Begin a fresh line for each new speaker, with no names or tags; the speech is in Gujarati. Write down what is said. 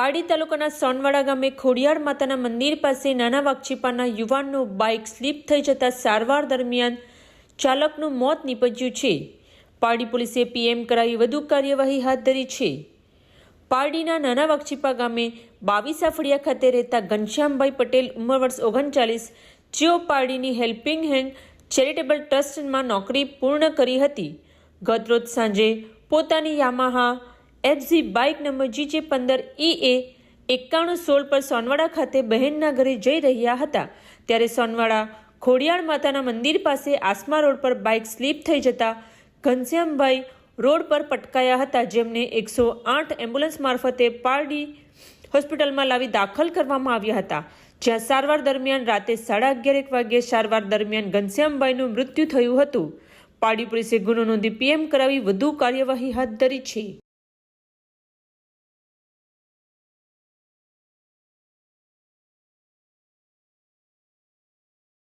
પારડી તાલુકાના સોનવાડા ગામે ખોડિયાર માતાના મંદિર પાસે નાના વાકચીપાના યુવાનનું બાઇક સ્લીપ થઈ જતા સારવાર દરમિયાન ચાલકનું મોત નીપજ્યું છે. પારડી પોલીસે પીએમ કરાવી વધુ કાર્યવાહી હાથ ધરી છે. પારડીના નાના વાકચીપા ગામે બાવીસા ફળિયા ખાતે રહેતા ઘનશ્યામભાઈ પટેલ ઉંમર વર્ષ ઓગણચાલીસ, જેઓ પારડીની હેલ્પિંગ હેન્ડ ચેરિટેબલ ટ્રસ્ટમાં નોકરી પૂર્ણ કરી હતી. ગતરોજ સાંજે પોતાની Yamaha FZ bike number GJ પંદર ઈ એ એકાણું સોળ પર સોનવાડા ખાતે બહેનના ઘરે જઈ રહ્યા હતા. ત્યારે સોનવાડા ખોડિયાર માતાના મંદિર પાસે આસમા રોડ પર બાઇક સ્લીપ થઈ જતા ઘનશ્યામભાઈ રોડ પર પટકાયા હતા. જેમને એકસો આઠ એમ્બ્યુલન્સ મારફતે પારડી હોસ્પિટલમાં લાવી દાખલ કરવામાં આવ્યા હતા. જ્યાં સારવાર દરમિયાન રાતે સાડા અગિયાર એક વાગ્યે સારવાર દરમિયાન ઘનશ્યામભાઈનું મૃત્યુ થયું હતું. પારડી પોલીસે ગુનો નોંધી પીએમ કરાવી વધુ કાર્યવાહી હાથ ધરી છે.